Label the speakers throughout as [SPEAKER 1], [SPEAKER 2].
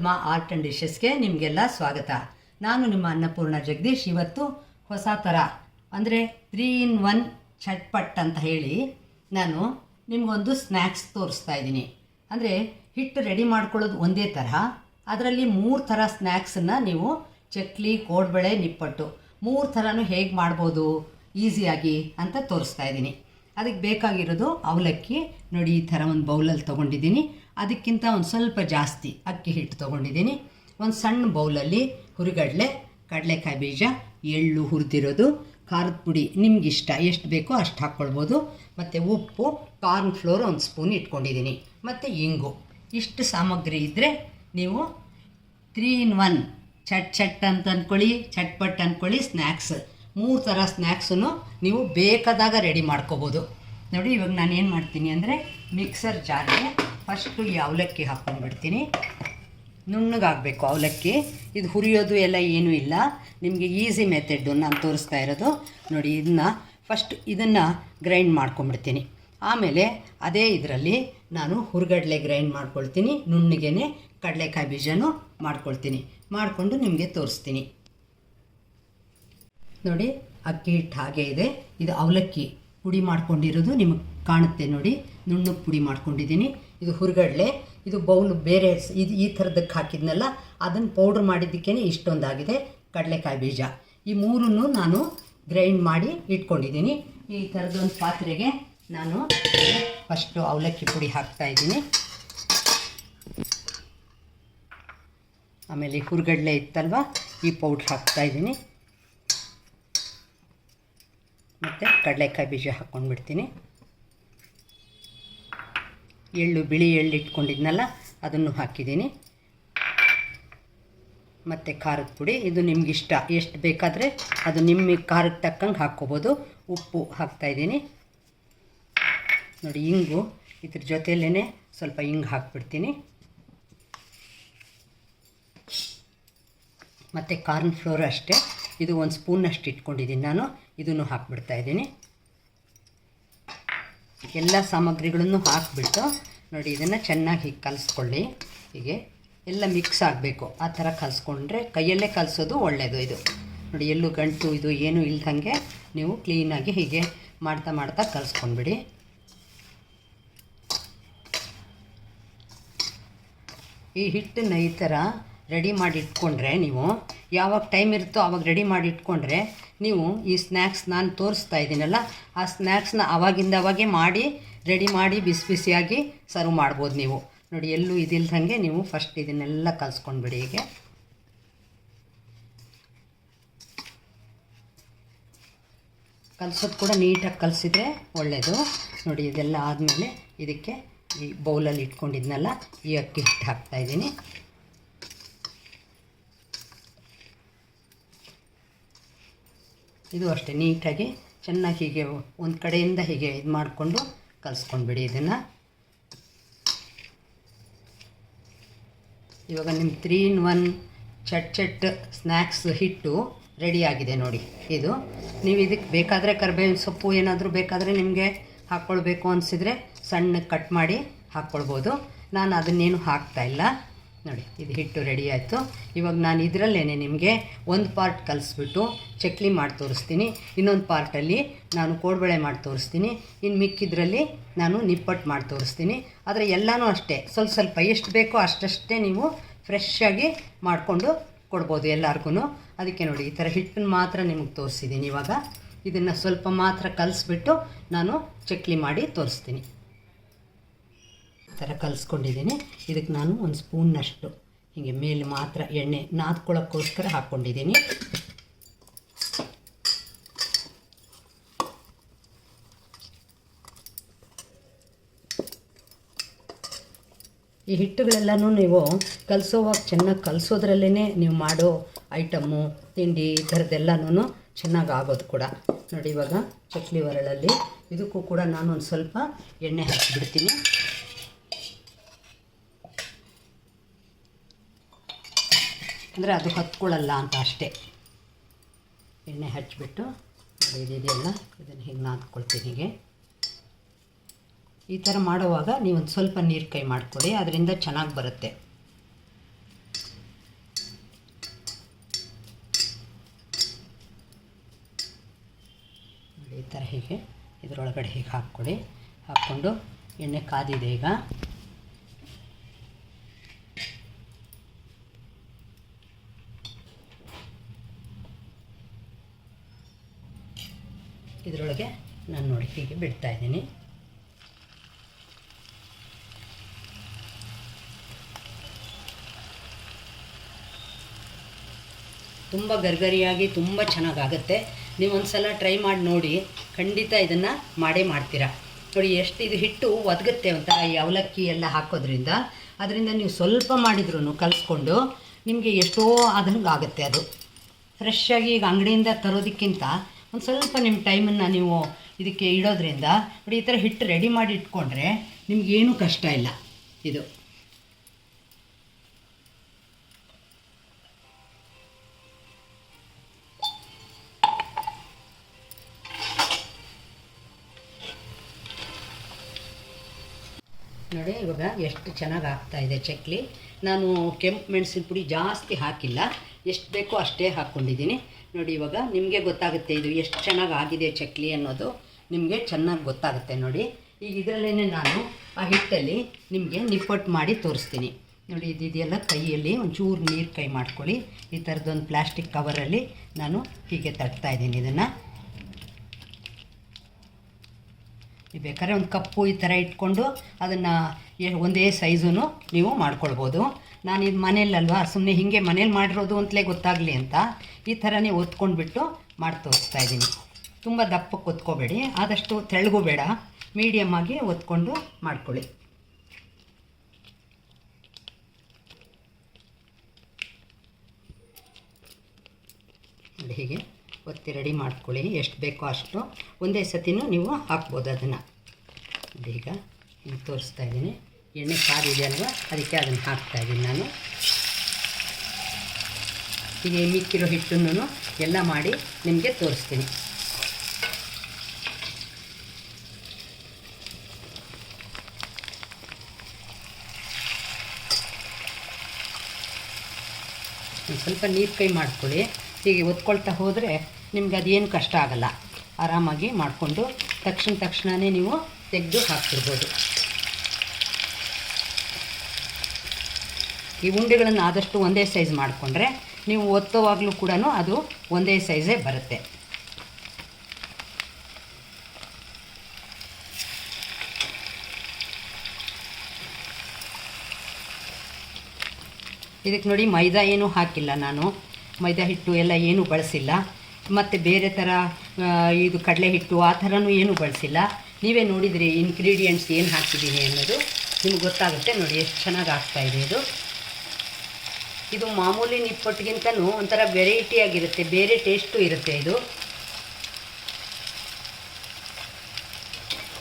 [SPEAKER 1] Padma art and ಡಿಶಸ್ಗೆ ನಿಮಗೆಲ್ಲ ಸ್ವಾಗತ. ನಾನು ನಿಮ್ಮ ಅನ್ನಪೂರ್ಣ ಜಗದೀಶ್. ಇವತ್ತು ಹೊಸ ಥರ, ಅಂದರೆ ತ್ರೀ ಇನ್ ಒನ್ ಚಟ್ಪಟ್ ಅಂತ ಹೇಳಿ ನಾನು ನಿಮಗೊಂದು ಸ್ನ್ಯಾಕ್ಸ್ ತೋರಿಸ್ತಾ ಇದ್ದೀನಿ. ಅಂದರೆ ಹಿಟ್ಟು ರೆಡಿ ಮಾಡ್ಕೊಳ್ಳೋದು ಒಂದೇ ತರಹ, ಅದರಲ್ಲಿ ಮೂರು ಥರ ಸ್ನ್ಯಾಕ್ಸನ್ನು ನೀವು ಚಕ್ಲಿ, ಕೋಡ್ಬಳೆ, ನಿಪ್ಪಟ್ಟು, ಮೂರು ಥರನೂ ಹೇಗೆ ಮಾಡ್ಬೋದು, ಈಸಿಯಾಗಿ ಅಂತ ತೋರಿಸ್ತಾ ಇದ್ದೀನಿ. ಅದಕ್ಕೆ ಬೇಕಾಗಿರೋದು ಅವಲಕ್ಕಿ, ನೋಡಿ ಈ ಥರ ಒಂದು ಬೌಲಲ್ಲಿ ತೊಗೊಂಡಿದ್ದೀನಿ. ಅದಕ್ಕಿಂತ ಒಂದು ಸ್ವಲ್ಪ ಜಾಸ್ತಿ ಅಕ್ಕಿ ಹಿಟ್ಟು ತೊಗೊಂಡಿದ್ದೀನಿ. ಒಂದು ಸಣ್ಣ ಬೌಲಲ್ಲಿ ಹುರಿಗಡಲೆ, ಕಡಲೆಕಾಯಿ ಬೀಜ, ಎಳ್ಳು ಹುರಿದಿರೋದು, ಖಾರದ ಪುಡಿ ನಿಮಗಿಷ್ಟ, ಎಷ್ಟು ಬೇಕೋ ಅಷ್ಟು ಹಾಕ್ಕೊಳ್ಬೋದು ಮತ್ತು ಉಪ್ಪು, ಕಾರ್ನ್ ಫ್ಲೋರ್ ಒಂದು ಸ್ಪೂನ್ ಇಟ್ಕೊಂಡಿದ್ದೀನಿ. ಮತ್ತು ಇಂಗು. ಇಷ್ಟು ಸಾಮಗ್ರಿ ಇದ್ದರೆ ನೀವು ತ್ರೀ ಇನ್ ಒನ್ ಚಟ್ ಚಟ್ ಅಂತ ಅಂದ್ಕೊಳ್ಳಿ ಚಟ್ಪಟ್ ಅಂದ್ಕೊಳ್ಳಿ ಸ್ನ್ಯಾಕ್ಸ್. ಮೂರು ಥರ ಸ್ನ್ಯಾಕ್ಸನ್ನು ನೀವು ಬೇಕಾದಾಗ ರೆಡಿ ಮಾಡ್ಕೋಬೋದು. ನೋಡಿ ಇವಾಗ ನಾನು ಏನು ಮಾಡ್ತೀನಿ ಅಂದರೆ ಮಿಕ್ಸರ್ ಜಾರ್ಗೆ ಫಸ್ಟು ಈ ಅವಲಕ್ಕಿ ಹಾಕ್ಕೊಂಡು ಬಿಡ್ತೀನಿ ನುಣ್ಣಗಾಗಬೇಕು ಅವಲಕ್ಕಿ. ಇದು ಹುರಿಯೋದು ಎಲ್ಲ ಏನೂ ಇಲ್ಲ. ನಿಮಗೆ ಈಸಿ ಮೆಥಡ್ಡು ನಾನು ತೋರಿಸ್ತಾ ಇರೋದು. ನೋಡಿ, ಇದನ್ನ ಫಸ್ಟ್ ಇದನ್ನು ಗ್ರೈಂಡ್ ಮಾಡ್ಕೊಂಬಿಡ್ತೀನಿ ಆಮೇಲೆ ಅದೇ ಇದರಲ್ಲಿ ನಾನು ಹುರಗಡಲೆ ಗ್ರೈಂಡ್ ಮಾಡ್ಕೊಳ್ತೀನಿ. ನುಣ್ಣಗೆನೆ ಕಡಲೆಕಾಯಿ ಬೀಜನೂ ಮಾಡ್ಕೊಳ್ತೀನಿ. ಮಾಡಿಕೊಂಡು ನಿಮಗೆ ತೋರಿಸ್ತೀನಿ. ನೋಡಿ, ಅಕ್ಕಿ ಹಿಟ್ಟು ಹಾಗೆ ಇದೆ. ಇದು ಅವಲಕ್ಕಿ ಪುಡಿ ಮಾಡ್ಕೊಂಡಿರೋದು ನಿಮಗೆ ಕಾಣುತ್ತೆ ನೋಡಿ. ನುಣ್ಣಗೆ ಪುಡಿ ಮಾಡ್ಕೊಂಡಿದ್ದೀನಿ. ಇದು ಹುರುಗಡ್ಲೆ, ಇದು ಬೌಲ್ ಬೇರೆ ಇದು ಈ ಥರದಕ್ಕೆ ಹಾಕಿದ್ನಲ್ಲ ಅದನ್ನು ಪೌಡ್ರ್ ಮಾಡಿದ್ದಕ್ಕೇ ಇಷ್ಟೊಂದಾಗಿದೆ ಕಡಲೆಕಾಯಿ ಬೀಜ. ಈ ಮೂರನ್ನು ನಾನು ಗ್ರೈಂಡ್ ಮಾಡಿ ಇಟ್ಕೊಂಡಿದ್ದೀನಿ. ಈ ಥರದೊಂದು ಪಾತ್ರೆಗೆ ನಾನು ಫಸ್ಟು ಅವಲಕ್ಕಿ ಪುಡಿ ಹಾಕ್ತಾ ಇದ್ದೀನಿ. ಆಮೇಲೆ ಈ ಹುರುಗಡ್ಲೆ ಇತ್ತಲ್ವ, ಈ ಪೌಡ್ರ್ ಹಾಕ್ತಾ ಇದ್ದೀನಿ. ಮತ್ತು ಕಡಲೆಕಾಯಿ ಬೀಜ ಹಾಕ್ಕೊಂಡ್ಬಿಡ್ತೀನಿ. ಎಳ್ಳು ಬಿಳಿ ಎಳ್ಳು ಇಟ್ಕೊಂಡಿದ್ನಲ್ಲ, ಅದನ್ನು ಹಾಕಿದ್ದೀನಿ. ಮತ್ತು ಖಾರದ ಪುಡಿ, ಇದು ನಿಮಗಿಷ್ಟ. ಎಷ್ಟು ಬೇಕಾದರೆ ಅದು ನಿಮ್ಮ ಖಾರಕ್ಕೆ ತಕ್ಕಂಗೆ ಹಾಕ್ಕೋಬೋದು. ಉಪ್ಪು ಹಾಕ್ತಾಯಿದ್ದೀನಿ ನೋಡಿ, ಇಂಗು ಇದ್ರ ಜೊತೆಯಲ್ಲೇ ಸ್ವಲ್ಪ ಇಂಗು ಹಾಕ್ಬಿಡ್ತೀನಿ. ಮತ್ತು ಕಾರ್ನ್ ಫ್ಲೋರ್ ಅಷ್ಟೇ. ಇದು ಒಂದು ಸ್ಪೂನಷ್ಟು ಇಟ್ಕೊಂಡಿದ್ದೀನಿ ನಾನು. ಇದನ್ನು ಹಾಕ್ಬಿಡ್ತಾ ಇದ್ದೀನಿ. ಎಲ್ಲ ಸಾಮಗ್ರಿಗಳನ್ನು ಹಾಕಿಬಿಟ್ಟು ನೋಡಿ, ಇದನ್ನು ಚೆನ್ನಾಗಿ ಹೀಗೆ ಕಲಿಸ್ಕೊಳ್ಳಿ. ಹೀಗೆ ಎಲ್ಲ ಮಿಕ್ಸ್ ಆಗಬೇಕು. ಆ ಥರ ಕಲಿಸ್ಕೊಂಡ್ರೆ ಕೈಯಲ್ಲೇ ಕಲಿಸೋದು ಒಳ್ಳೆಯದು ಇದು. ನೋಡಿ, ಎಲ್ಲೂ ಗಂಟು ಇದು ಏನೂ ಇಲ್ದಂಗೆ ನೀವು ಕ್ಲೀನಾಗಿ ಹೀಗೆ ಮಾಡ್ತಾ ಮಾಡ್ತಾ ಕಲಿಸ್ಕೊಂಡ್ಬಿಡಿ. ಈ ಹಿಟ್ಟನ್ನು ಈ ಥರ ರೆಡಿ ಮಾಡಿ ಇಟ್ಕೊಂಡ್ರೆ ನೀವು ಯಾವಾಗ ಟೈಮ್ ಇರುತ್ತೋ ಆವಾಗ ರೆಡಿ ಮಾಡಿ ಇಟ್ಕೊಂಡ್ರೆ ನೀವು ಈ ಸ್ನ್ಯಾಕ್ಸ್ ನಾನು ತೋರಿಸ್ತಾ ಇದ್ದೀನಲ್ಲ, ಆ ಸ್ನ್ಯಾಕ್ಸ್ನ ಅವಾಗಿಂದ ಅವಾಗೆ ಮಾಡಿ ರೆಡಿ ಮಾಡಿ, ಬಿಸಿ ಬಿಸಿಯಾಗಿ ಸರ್ವ್ ಮಾಡ್ಬೋದು ನೀವು. ನೋಡಿ, ಎಲ್ಲೂ ಇದಿಲ್ದಂಗೆ ನೀವು ಫಸ್ಟ್ ಇದನ್ನೆಲ್ಲ ಕಲಿಸ್ಕೊಂಡ್ಬಿಡಿ ಹೀಗೆ. ಕಲಿಸೋದು ಕೂಡ ನೀಟಾಗಿ ಕಲಿಸಿದ್ರೆ ಒಳ್ಳೆಯದು ನೋಡಿ, ಇದೆಲ್ಲ ಆದಮೇಲೆ ಇದಕ್ಕೆ ಈ ಬೌಲಲ್ಲಿ ಇಟ್ಕೊಂಡಿದ್ನಲ್ಲ, ಈ ಅಕ್ಕಿ ಹಿಟ್ಟು ಹಾಕ್ತಾಯಿದ್ದೀನಿ ಇದು ಅಷ್ಟೇ, ನೀಟಾಗಿ ಚೆನ್ನಾಗಿ ಹೀಗೆ ಒಂದು ಕಡೆಯಿಂದ ಹೀಗೆ ಇದು ಮಾಡಿಕೊಂಡು ಕಲಿಸ್ಕೊಂಡ್ಬಿಡಿ ಇದನ್ನು. ಇವಾಗ ನಿಮ್ಮ three in one chat chat snacks ಹಿಟ್ಟು ರೆಡಿ ಆಗಿದೆ ನೋಡಿ ಇದು. ನೀವು ಇದಕ್ಕೆ ಬೇಕಾದರೆ ಕರಿಬೇವಿನ ಸೊಪ್ಪು ಏನಾದರೂ ಬೇಕಾದರೆ ನಿಮಗೆ ಹಾಕ್ಕೊಳ್ಬೇಕು ಅನಿಸಿದರೆ ಸಣ್ಣ ಕಟ್ ಮಾಡಿ ಹಾಕ್ಕೊಳ್ಬೋದು ನಾನು ಅದನ್ನೇನು ಹಾಕ್ತಾ ಇಲ್ಲ. ನೋಡಿ, ಇದು ಹಿಟ್ಟು ರೆಡಿ ಆಯಿತು. ಇವಾಗ ನಾನು ಇದರಲ್ಲೇ ನಿಮಗೆ ಒಂದು ಪಾರ್ಟ್ ಕಲಿಸ್ಬಿಟ್ಟು ಚಕ್ಲಿ ಮಾಡಿ ತೋರಿಸ್ತೀನಿ. ಇನ್ನೊಂದು ಪಾರ್ಟಲ್ಲಿ ನಾನು ಕೋಡ್ಬಳೆ ಮಾಡಿ ತೋರಿಸ್ತೀನಿ. ಇನ್ನು ಮಿಕ್ಕಿದ್ರಲ್ಲಿ ನಾನು ನಿಪ್ಪಟ್ಟು ಮಾಡಿ ತೋರಿಸ್ತೀನಿ. ಆದರೆ ಎಲ್ಲನೂ ಅಷ್ಟೇ, ಸ್ವಲ್ಪ ಸ್ವಲ್ಪ ಎಷ್ಟು ಬೇಕೋ ಅಷ್ಟಷ್ಟೇ ನೀವು ಫ್ರೆಶ್ಶಾಗಿ ಮಾಡಿಕೊಂಡು ಕೊಡ್ಬೋದು ಎಲ್ಲರಿಗೂ ಅದಕ್ಕೆ ನೋಡಿ, ಈ ಥರ ಹಿಟ್ಟನ್ನು ಮಾತ್ರ ನಿಮಗೆ ತೋರಿಸಿದ್ದೀನಿ ಇವಾಗ. ಇದನ್ನು ಸ್ವಲ್ಪ ಮಾತ್ರ ಕಲಿಸ್ಬಿಟ್ಟು ನಾನು ಚಕ್ಲಿ ಮಾಡಿ ತೋರಿಸ್ತೀನಿ. ಥರ ಕಲಿಸ್ಕೊಂಡಿದ್ದೀನಿ. ಇದಕ್ಕೆ ನಾನು ಒಂದು ಸ್ಪೂನ್ನಷ್ಟು ಹೀಗೆ ಮೇಲೆ ಮಾತ್ರ ಎಣ್ಣೆ ನಾದ್ಕೊಳ್ಳೋಕ್ಕೋಸ್ಕರ ಹಾಕ್ಕೊಂಡಿದ್ದೀನಿ. ಈ ಹಿಟ್ಟುಗಳೆಲ್ಲನೂ ನೀವು ಕಲಿಸೋವಾಗ ಚೆನ್ನಾಗಿ ಕಲಿಸೋದ್ರಲ್ಲೇ ನೀವು ಮಾಡೋ ಐಟಮ್ಮು ತಿಂಡಿ, ಈ ಥರದ್ದೆಲ್ಲನೂ ಚೆನ್ನಾಗಿ ಆಗೋದು ಕೂಡ. ನೋಡಿ ಇವಾಗ ಚಕ್ಲಿ ಒರಳಲ್ಲಿ ಇದಕ್ಕೂ ಕೂಡ ನಾನು ಒಂದು ಸ್ವಲ್ಪ ಎಣ್ಣೆ ಹಾಕಿಬಿಡ್ತೀನಿ. ಅಂದರೆ ಅದು ಹತ್ಕೊಳ್ಳಲ್ಲ ಅಂತ ಅಷ್ಟೇ. ಎಣ್ಣೆ ಹಚ್ಚಿಬಿಟ್ಟು ಇದೆಯಲ್ಲ ಇದನ್ನು ಹೀಗೆ ನಾದ್ಕೊಳ್ತೀನಿ ಹೀಗೆ. ಈ ಥರ ಮಾಡುವಾಗ ನೀವೊಂದು ಸ್ವಲ್ಪ ನೀರು ಕೈ ಮಾಡಿಕೊಡಿ, ಅದರಿಂದ ಚೆನ್ನಾಗಿ ಬರುತ್ತೆ. ಈ ಥರ ಹೀಗೆ ಇದರೊಳಗಡೆ ಹೀಗೆ ಹಾಕ್ಕೊಳ್ಳಿ ಹಾಕ್ಕೊಂಡು ಎಣ್ಣೆ ಕಾದಿದೆ ಈಗ. ಇದರೊಳಗೆ ನಾನು ನೋಡಿ ಹೀಗೆ ಬಿಡ್ತಾ ಇದ್ದೀನಿ. ತುಂಬ ಗರ್ಗರಿಯಾಗಿ, ತುಂಬ ಚೆನ್ನಾಗಾಗುತ್ತೆ. ನೀವು ಒಂದು ಸಲ ಟ್ರೈ ಮಾಡಿ ನೋಡಿ, ಖಂಡಿತ ಇದನ್ನು ಮಾಡೇ ಮಾಡ್ತೀರಾ. ನೋಡಿ, ಎಷ್ಟು ಇದು ಹಿಟ್ಟು ಒದಗುತ್ತೆ ಅಂತ ಈ ಅವಲಕ್ಕಿ ಎಲ್ಲ ಹಾಕೋದ್ರಿಂದ. ಅದರಿಂದ ನೀವು ಸ್ವಲ್ಪ ಮಾಡಿದ್ರೂ ಕಲಿಸ್ಕೊಂಡು ನಿಮಗೆ ಎಷ್ಟೋ ಆದಂಗೆ ಆಗುತ್ತೆ ಅದು. ಫ್ರೆಶ್ ಆಗಿ ಈಗ ಅಂಗಡಿಯಿಂದ ತರೋದಕ್ಕಿಂತ ಒಂದು ಸ್ವಲ್ಪ ನಿಮ್ಮ ಟೈಮನ್ನು ನೀವು ಇದಕ್ಕೆ ಇಡೋದ್ರಿಂದ ನೋಡಿ, ಈ ಥರ ಹಿಟ್ಟು ರೆಡಿ ಮಾಡಿ ಇಟ್ಕೊಂಡ್ರೆ ನಿಮಗೇನೂ ಕಷ್ಟ ಇಲ್ಲ. ಇದು. ನೋಡಿ, ಇವಾಗ ಎಷ್ಟು ಚೆನ್ನಾಗಿ ಆಗ್ತಾ ಇದೆ ಚಕ್ಲಿ. ನಾನು ಕೆಂಪು ಮೆಣಸಿನ ಪುಡಿ ಜಾಸ್ತಿ ಹಾಕಿಲ್ಲ. ಎಷ್ಟು ಬೇಕೋ ಅಷ್ಟೇ ಹಾಕ್ಕೊಂಡಿದ್ದೀನಿ. ನೋಡಿ, ಇವಾಗ ನಿಮಗೆ ಗೊತ್ತಾಗುತ್ತೆ ಇದು ಎಷ್ಟು ಚೆನ್ನಾಗಿ ಆಗಿದೆ ಚಕ್ಲಿ ಅನ್ನೋದು. ನಿಮಗೆ ಚೆನ್ನಾಗಿ ಗೊತ್ತಾಗುತ್ತೆ ನೋಡಿ. ಈಗ ಇದರಲ್ಲೇ ನಾನು ಆ ಹಿಟ್ಟಲ್ಲಿ ನಿಮಗೆ ನಿಪ್ಪಟ್ಟು ಮಾಡಿ ತೋರಿಸ್ತೀನಿ. ನೋಡಿ ಇದೆಲ್ಲ ಕೈಯಲ್ಲಿ ಒಂಚೂರು ನೀರು ಕೈ ಮಾಡ್ಕೊಳ್ಳಿ. ಈ ಥರದ್ದೊಂದು ಪ್ಲಾಸ್ಟಿಕ್ ಕವರಲ್ಲಿ ನಾನು ಹೀಗೆ ತಟ್ತಾ ಇದ್ದೀನಿ ಇದನ್ನು. ಬೇಕಾದ್ರೆ ಒಂದು ಕಪ್ಪು ಈ ಥರ ಇಟ್ಕೊಂಡು ಅದನ್ನು ಒಂದೇ ಸೈಜೂ ನೀವು ಮಾಡ್ಕೊಳ್ಬೋದು. ನಾನು ಇದು ಮನೇಲಲ್ವಾ? ಸುಮ್ಮನೆ ಹೀಗೆ ಮನೇಲಿ ಮಾಡಿರೋದು ಅಂತಲೇ ಗೊತ್ತಾಗಲಿ ಅಂತ ಈ ಥರನೇ ಒತ್ಕೊಂಡ್ಬಿಟ್ಟು ಮಾಡಿ ತೋರಿಸ್ತಾ ಇದ್ದೀನಿ. ತುಂಬ ದಪ್ಪಕ್ಕೆ ಒತ್ಕೋಬೇಡಿ, ಆದಷ್ಟು ತೆಳ್ಳಗೂ ಬೇಡ ಮೀಡಿಯಮ್ ಆಗಿ ಒತ್ಕೊಂಡು ಮಾಡ್ಕೊಳ್ಳಿ. ಹೀಗೆ ಒತ್ತಿ ರೆಡಿ ಮಾಡ್ಕೊಳ್ಳಿ, ಎಷ್ಟು ಬೇಕೋ ಅಷ್ಟು. ಒಂದೇ ಸತಿನೂ ನೀವು ಹಾಕ್ಬೋದು ಅದನ್ನು. ಈಗ ಹಿಂಗೆ ತೋರಿಸ್ತಾ ಇದ್ದೀನಿ. ಎಣ್ಣೆ ಕಾದಿದೆ ಅಲ್ವಾ? ಅದಕ್ಕೆ ಅದನ್ನು ಹಾಕ್ತಾ ಇದ್ದೀನಿ ನಾನು. ಹೀಗೆ ಮಿಕ್ಕಿರೋ ಹಿಟ್ಟನ್ನು ಎಲ್ಲ ಮಾಡಿ ನಿಮಗೆ ತೋರಿಸ್ತೀನಿ. ಸ್ವಲ್ಪ ನೀರು ಕೈ ಮಾಡ್ಕೊಳ್ಳಿ. ಹೀಗೆ ಒತ್ಕೊಳ್ತಾ ಹೋದರೆ ನಿಮ್ಗೆ ಅದೇನು ಕಷ್ಟ ಆಗಲ್ಲ. ಆರಾಮಾಗಿ ಮಾಡಿಕೊಂಡು ತಕ್ಷಣ ತಕ್ಷಣವೇ ನೀವು ತೆಗೆದು ಹಾಕ್ತಿರ್ಬೋದು. ಈ ಉಂಡೆಗಳನ್ನು ಆದಷ್ಟು ಒಂದೇ ಸೈಜ್ ಮಾಡಿಕೊಂಡ್ರೆ ನೀವು ಒತ್ತುವಾಗಲೂ ಕೂಡ ಅದು ಒಂದೇ ಸೈಜೇ ಬರುತ್ತೆ. ಇದಕ್ಕೆ ನೋಡಿ ಮೈದಾ ಏನೂ ಹಾಕಿಲ್ಲ ನಾನು. ಮೈದಾ ಹಿಟ್ಟು ಎಲ್ಲ ಏನೂ ಬಳಸಿಲ್ಲ. ಮತ್ತು ಬೇರೆ ಥರ ಇದು ಕಡಲೆ ಹಿಟ್ಟು ಆ ಥರನೂ ಏನೂ ಬಳಸಿಲ್ಲ. ನೀವೇ ನೋಡಿದ್ರಿ ಇನ್ಗ್ರೀಡಿಯೆಂಟ್ಸ್ ಏನು ಹಾಕಿದ್ದೀನಿ ಅನ್ನೋದು. ನಿಮ್ಗೆ ಗೊತ್ತಾಗುತ್ತೆ ನೋಡಿ ಎಷ್ಟು ಚೆನ್ನಾಗಿ ಆಗ್ತಾ ಇದೆ. ಇದು ಮಾಮೂಲಿ ನಿಪ್ಪಟ್ಟಿಗಿಂತನೂ ಒಂಥರ ವೆರೈಟಿ ಆಗಿರುತ್ತೆ. ಬೇರೆ ಟೇಸ್ಟು ಇರುತ್ತೆ ಇದು.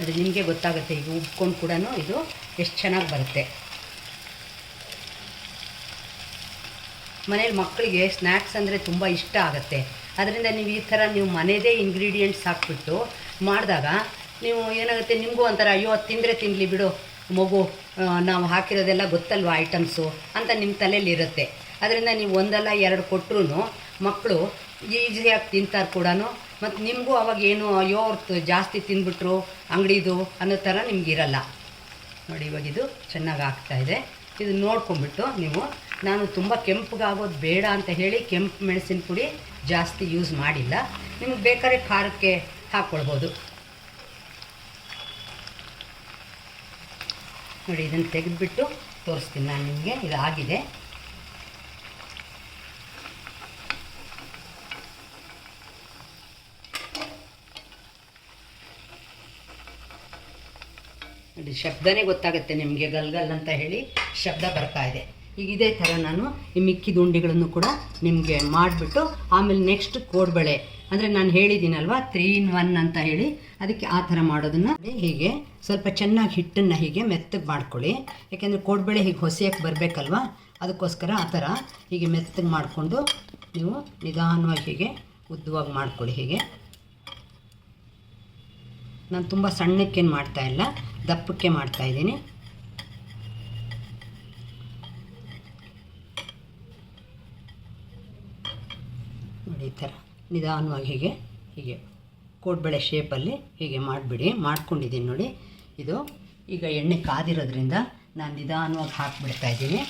[SPEAKER 1] ಅದು ನಿಮಗೆ ಗೊತ್ತಾಗುತ್ತೆ. ಈಗ ಉಬ್ಕೊಂಡು ಕೂಡ ಇದು ಎಷ್ಟು ಚೆನ್ನಾಗಿ ಬರುತ್ತೆ. ಮನೇಲಿ ಮಕ್ಕಳಿಗೆ ಸ್ನ್ಯಾಕ್ಸ್ ಅಂದರೆ ತುಂಬ ಇಷ್ಟ ಆಗುತ್ತೆ. ಅದರಿಂದ ನೀವು ಈ ಥರ ನೀವು ಮನೆಯದೇ ಇಂಗ್ರೀಡಿಯೆಂಟ್ಸ್ ಹಾಕ್ಬಿಟ್ಟು ಮಾಡಿದಾಗ ನೀವು ಏನಾಗುತ್ತೆ? ನಿಮಗೂ ಒಂಥರ, ಅಯ್ಯೋ ತಿಂದರೆ ತಿನ್ನಲಿ ಬಿಡು. ಮಗು ನಾವು ಹಾಕಿರೋದೆಲ್ಲ ಗೊತ್ತಲ್ವ ಐಟಮ್ಸು ಅಂತ ನಿಮ್ಮ ತಲೆಯಲ್ಲಿ ಇರುತ್ತೆ. ಅದರಿಂದ ನೀವು ಒಂದಲ್ಲ ಎರಡು ಕೊಟ್ಟರು ಮಕ್ಕಳು ಈಸಿಯಾಗಿ ತಿಂತಾರೆ ಕೂಡ ಮತ್ತು ನಿಮಗೂ ಅವಾಗ ಏನು ಅಯ್ಯೋ ಅವ್ರದ್ದು ಜಾಸ್ತಿ ತಿಂದ್ಬಿಟ್ರು ಅಂಗಡಿದು ಅನ್ನೋ ಥರ ನಿಮಗಿರಲ್ಲ. ನೋಡಿ ಇವಾಗ ಇದು ಚೆನ್ನಾಗಿ ಇದೆ. ಇದು ನೋಡ್ಕೊಂಬಿಟ್ಟು ನೀವು, ನಾನು ತುಂಬ ಕೆಂಪಗಾಗೋದು ಬೇಡ ಅಂತ ಹೇಳಿ ಕೆಂಪು ಮೆಣಸಿನ ಪುಡಿ ಜಾಸ್ತಿ ಯೂಸ್ ಮಾಡಿಲ್ಲ. ನಿಮ್ಗೆ ಬೇಕಾದ್ರೆ ಖಾರಕ್ಕೆ ಹಾಕ್ಕೊಳ್ಬೋದು ನೋಡಿ ಇದನ್ನು ತೆಗೆದುಬಿಟ್ಟು ತೋರಿಸ್ತೀನಿ ನಾನು ನಿಮಗೆ. ಇದು ಆಗಿದೆ ನೋಡಿ, ಶಬ್ದನೇ ಗೊತ್ತಾಗುತ್ತೆ ನಿಮಗೆ, ಗಲ್ಗಲ್ ಅಂತ ಹೇಳಿ ಶಬ್ದ ಬರ್ತಾ ಇದೆ. ಈಗ ಇದೇ ಥರ ನಾನು ಈ ಮಿಕ್ಕಿದ ಉಂಡೆಗಳನ್ನು ಕೂಡ ನಿಮಗೆ ಮಾಡಿಬಿಟ್ಟು ಆಮೇಲೆ ನೆಕ್ಸ್ಟ್ ಕೋಡ್ಬಳೆ ಅಂದರೆ ನಾನು ಹೇಳಿದ್ದೀನಲ್ವಾ? ತ್ರೀ ಇನ್ ಒನ್ ಅಂತ ಹೇಳಿ. ಅದಕ್ಕೆ ಆ ಥರ ಮಾಡೋದನ್ನು ಹೀಗೆ. ಸ್ವಲ್ಪ ಚೆನ್ನಾಗಿ ಹಿಟ್ಟನ್ನು ಹೀಗೆ ಮೆತ್ತಗೆ ಮಾಡ್ಕೊಳ್ಳಿ. ಯಾಕೆಂದರೆ ಕೋಡ್ಬೇಳೆ ಹೀಗೆ ಹೊಸಿಯಕ್ಕೆ ಬರಬೇಕಲ್ವಾ? ಅದಕ್ಕೋಸ್ಕರ ಆ ಥರ ಹೀಗೆ ಮೆತ್ತಗೆ ಮಾಡಿಕೊಂಡು ನೀವು ನಿಧಾನವಾಗಿ ಹೀಗೆ ಉದ್ದವಾಗಿ ಮಾಡ್ಕೊಳ್ಳಿ ಹೀಗೆ. ನಾನು ತುಂಬ ಸಣ್ಣಕ್ಕೇನು ಮಾಡ್ತಾ ಇಲ್ಲ. ದಪ್ಪಕ್ಕೆ ಮಾಡ್ತಾ ಇದ್ದೀನಿ. ನೋಡಿ ಈ ಥರ. ನಿಧಾನವಾಗಿ ಹೀಗೆ ಹೀಗೆ. ಕೋಡ್ಬಳೆ ಶೇಪಲ್ಲಿ ಹೀಗೆ ಮಾಡಿಬಿಡಿ, ಮಾಡ್ಕೊಂಡಿದ್ದೀನಿ ನೋಡಿ. ಇದು ಈಗ ಎಣ್ಣೆ ಕಾದಿರೋದ್ರಿಂದ ನಾನು ನಿಧಾನವಾಗಿ ಹಾಕಿಬಿಡ್ತಾ ಇದ್ದೀನಿ.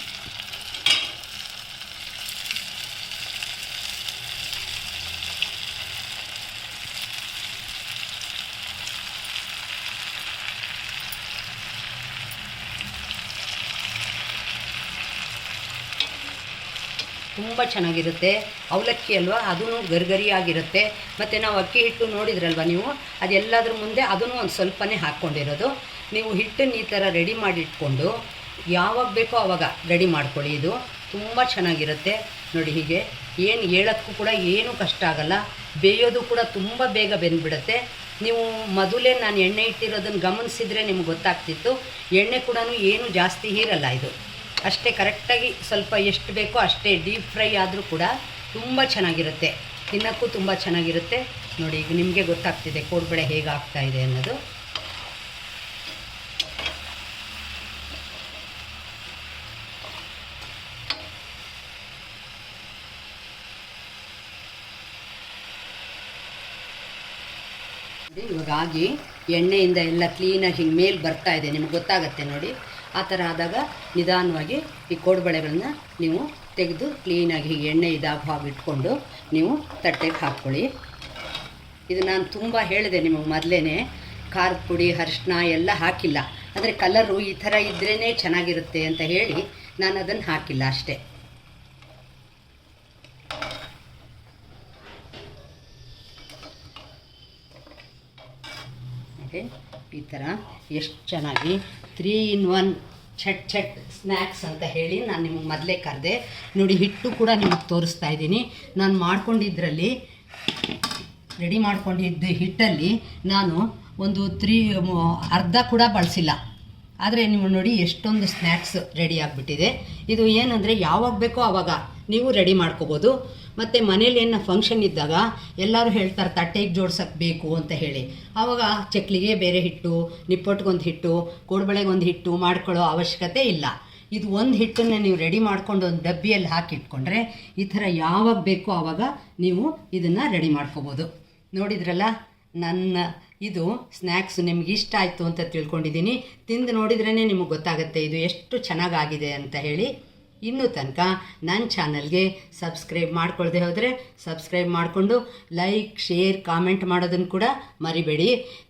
[SPEAKER 1] ತುಂಬ ಚೆನ್ನಾಗಿರುತ್ತೆ. ಅವಲಕ್ಕಿ ಅಲ್ವಾ? ಅದೂ ಗರಿಗರಿಯಾಗಿರುತ್ತೆ. ಮತ್ತು ನಾವು ಅಕ್ಕಿ ಹಿಟ್ಟು ನೋಡಿದ್ರಲ್ವ ನೀವು? ಅದೆಲ್ಲದ್ರ ಮುಂದೆ ಅದನ್ನು ಒಂದು ಸ್ವಲ್ಪನೇ ಹಾಕ್ಕೊಂಡಿರೋದು. ನೀವು ಹಿಟ್ಟನ್ನು ಈ ಥರ ರೆಡಿ ಮಾಡಿ ಇಟ್ಕೊಂಡು ಯಾವಾಗ ಬೇಕೋ ಆವಾಗ ರೆಡಿ ಮಾಡ್ಕೊಳ್ಳಿ. ಇದು ತುಂಬ ಚೆನ್ನಾಗಿರುತ್ತೆ. ನೋಡಿ ಹೀಗೆ. ಏನು ಹೇಳೋಕ್ಕೂ ಕೂಡ ಏನೂ ಕಷ್ಟ ಆಗಲ್ಲ. ಬೇಯೋದು ಕೂಡ ತುಂಬ ಬೇಗ ಬೆಂದ್ಬಿಡುತ್ತೆ. ನೀವು ಮೊದಲೇ ನಾನು ಎಣ್ಣೆ ಇಟ್ಟಿರೋದನ್ನು ಗಮನಿಸಿದರೆ ನಿಮ್ಗೆ ಗೊತ್ತಾಗ್ತಿತ್ತು. ಎಣ್ಣೆ ಕೂಡ ಏನು ಜಾಸ್ತಿ ಹೀರಲ್ಲ ಇದು. ಅಷ್ಟೇ ಕರೆಕ್ಟಾಗಿ ಸ್ವಲ್ಪ ಎಷ್ಟು ಬೇಕೋ ಅಷ್ಟೇ ಡೀಪ್ ಫ್ರೈ ಆದರೂ ಕೂಡ ತುಂಬ ಚೆನ್ನಾಗಿರುತ್ತೆ. ತಿನ್ನೋಕ್ಕೂ ತುಂಬ ಚೆನ್ನಾಗಿರುತ್ತೆ. ನೋಡಿ, ಈಗ ನಿಮಗೆ ಗೊತ್ತಾಗ್ತಿದೆ ಕೋಡ್ಬಳೆ ಹೇಗೆ ಆಗ್ತಾ ಇದೆ ಅನ್ನೋದು. ಇವಾಗ ಎಣ್ಣೆಯಿಂದ ಎಲ್ಲ ಕ್ಲೀನಾಗಿ ಹಿಂಗೆ ಮೇಲೆ ಬರ್ತಾ ಇದೆ. ನಿಮ್ಗೆ ಗೊತ್ತಾಗತ್ತೆ ನೋಡಿ. ಆ ಥರ ಆದಾಗ ನಿಧಾನವಾಗಿ ಈ ಕೋಡುಬಳೆಗಳನ್ನ ನೀವು ತೆಗೆದು ಕ್ಲೀನಾಗಿ ಹೀಗೆ ಎಣ್ಣೆ ಇದಾಗ ಹಾಗೆ ಇಟ್ಕೊಂಡು ನೀವು ತಟ್ಟೆಗೆ ಹಾಕ್ಕೊಳ್ಳಿ. ಇದು ನಾನು ತುಂಬ ಹೇಳಿದೆ ನಿಮಗೆ ಮೊದಲೇ ಖಾರದ ಪುಡಿ, ಅರಿಶಿನ ಎಲ್ಲ ಹಾಕಿಲ್ಲ. ಅಂದರೆ ಕಲರು ಈ ಥರ ಇದ್ರೇ ಚೆನ್ನಾಗಿರುತ್ತೆ ಅಂತ ಹೇಳಿ ನಾನು ಅದನ್ನು ಹಾಕಿಲ್ಲ ಅಷ್ಟೇ. ಓಕೆ. ಈ ಥರ ಎಷ್ಟು ಚೆನ್ನಾಗಿ three in one chat chat snacks ಅಂತ ಹೇಳಿ ನಾನು ನಿಮಗೆ ಮೊದಲೇ ಕರೆದೆ. ನೋಡಿ, ಹಿಟ್ಟು ಕೂಡ ನಿಮಗೆ ತೋರಿಸ್ತಾ ಇದ್ದೀನಿ. ನಾನು ಮಾಡ್ಕೊಂಡಿದ್ರಲ್ಲಿ ರೆಡಿ ಮಾಡ್ಕೊಂಡಿದ್ದ ಹಿಟ್ಟಲ್ಲಿ ನಾನು ಒಂದು ತ್ರೀ ಅರ್ಧ ಕೂಡ ಬಳಸಿಲ್ಲ. ಆದರೆ ನೀವು ನೋಡಿ ಎಷ್ಟೊಂದು ಸ್ನ್ಯಾಕ್ಸ್ ರೆಡಿ ಆಗಿಬಿಟ್ಟಿದೆ. ಇದು ಏನಂದರೆ ಯಾವಾಗ ಬೇಕೋ ಆವಾಗ ನೀವು ರೆಡಿ ಮಾಡ್ಕೋಬೋದು. ಮತ್ತು ಮನೇಲಿ ಏನೋ ಫಂಕ್ಷನ್ ಇದ್ದಾಗ ಎಲ್ಲರೂ ಹೇಳ್ತಾರೆ, ತಟ್ಟೆಗೆ ಜೋಡ್ಸಕ್ಕೆ ಬೇಕು ಅಂತ ಹೇಳಿ. ಆವಾಗ ಚಕ್ಲಿಗೆ ಬೇರೆ ಹಿಟ್ಟು ನಿಪ್ಪೊಟ್ಟಿಗೊಂದು ಹಿಟ್ಟು, ಕೋಡ್ಬಳೆಗೊಂದು ಹಿಟ್ಟು ಮಾಡ್ಕೊಳ್ಳೋ ಅವಶ್ಯಕತೆ ಇಲ್ಲ. ಇದು ಒಂದು ಹಿಟ್ಟನ್ನು ನೀವು ರೆಡಿ ಮಾಡ್ಕೊಂಡು ಒಂದು ಡಬ್ಬಿಯಲ್ಲಿ ಹಾಕಿಟ್ಕೊಂಡ್ರೆ ಈ ಥರ ಯಾವಾಗ ಬೇಕೋ ಆವಾಗ ನೀವು ಇದನ್ನು ರೆಡಿ ಮಾಡ್ಕೋಬೋದು. ನೋಡಿದ್ರಲ್ಲ? ನನ್ನ, ಇದು ಸ್ನ್ಯಾಕ್ಸ್ ನಿಮ್ಗೆ ಇಷ್ಟ ಆಯಿತು ಅಂತ ತಿಳ್ಕೊಂಡಿದ್ದೀನಿ. ತಿಂದು ನೋಡಿದ್ರೇ ನಿಮಗೆ ಗೊತ್ತಾಗುತ್ತೆ, ಇದು ಎಷ್ಟು ಚೆನ್ನಾಗಾಗಿದೆ ಅಂತ ಹೇಳಿ. ಇನ್ನೂ ತನಕ ನನ್ನ ಚಾನಲ್ಗೆ ಸಬ್ಸ್ಕ್ರೈಬ್ ಮಾಡ್ಕೊಳ್ದೆ ಹೋದರೆ ಸಬ್ಸ್ಕ್ರೈಬ್ ಮಾಡಿಕೊಂಡು ಲೈಕ್, ಶೇರ್, ಕಾಮೆಂಟ್ ಮಾಡೋದನ್ನು ಕೂಡ ಮರಿಬೇಡಿ.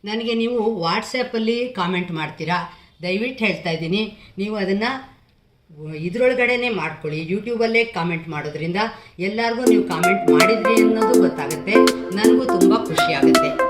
[SPEAKER 1] ನನಗೆ ನೀವು ವಾಟ್ಸಪ್ಪಲ್ಲಿ ಕಾಮೆಂಟ್ ಮಾಡ್ತೀರಾ? ದಯವಿಟ್ಟು ಹೇಳ್ತಾ ಇದ್ದೀನಿ. ನೀವು ಅದನ್ನು ಇದರೊಳಗಡೆನೇ ಮಾಡ್ಕೊಳ್ಳಿ. ಯೂಟ್ಯೂಬಲ್ಲೇ ಕಾಮೆಂಟ್ ಮಾಡೋದ್ರಿಂದ ಎಲ್ಲರಿಗೂ ನೀವು ಕಾಮೆಂಟ್ ಮಾಡಿದ್ರಿ ಅನ್ನೋದು ಗೊತ್ತಾಗುತ್ತೆ. ನನಗೂ ತುಂಬ ಖುಷಿ ಆಗುತ್ತೆ.